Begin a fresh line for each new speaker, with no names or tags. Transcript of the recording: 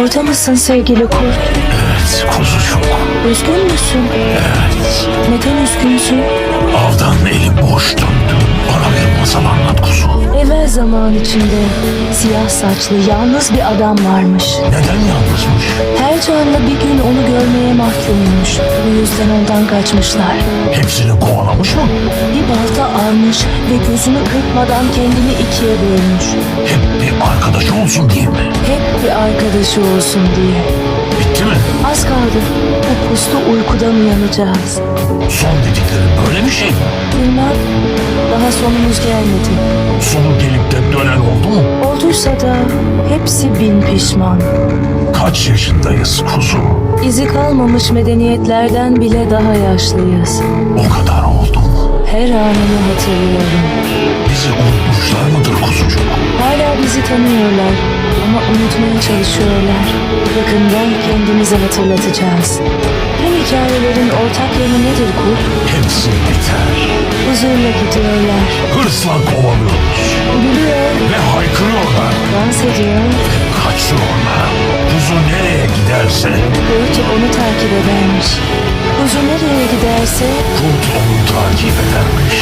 Orada mısın sevgili kurt?
Evet kuzucuk.
Üzgün müsün?
Evet.
Neden üzgünsün?
Avdan elim boş döndü. Bana bir masal anlat kuzu.
Evvel zaman içinde siyah saçlı yalnız bir adam varmış.
Neden yalnızmış?
Her canlı bir gün onu görmeye mahkummuş. Bu yüzden ondan kaçmışlar.
Hepsini kovalamış mı?
Bir balta almış ve gözünü kırpmadan kendini ikiye bölmüş.
Hep arkadaşı olsun diye mi?
Hep bir arkadaşı olsun diye.
Bitti mi?
Az kaldı. Bu puslu uykudan uyanacağız.
Son dedikleri böyle bir şey mi?
Bilmem. Daha sonumuz gelmedi.
Sonu gelip de dönen oldu mu?
Olduysa da hepsi bin pişman.
Kaç yaşındayız kuzu?
İzi kalmamış medeniyetlerden bile daha yaşlıyız.
O kadar oldu mu?
Her anını hatırlıyorum.
Bizi unutmuşlar mıdır kuzucuk?
Tanıyorlar ama unutmaya çalışıyorlar. Yakında kendimizi hatırlatacağız. Bu hikayelerin ortak yanı nedir Kurt?
Hepsi biter.
Huzurla gidiyorlar.
Hırsla kovalıyoruz.
Gülüyor,
Ve haykırıyorlar.
dans ediyor.
Kaçıyorlar. Kuzu nereye giderse
Kurt onu takip edermiş. Kuzu nereye giderse
kurt onu takip edermiş.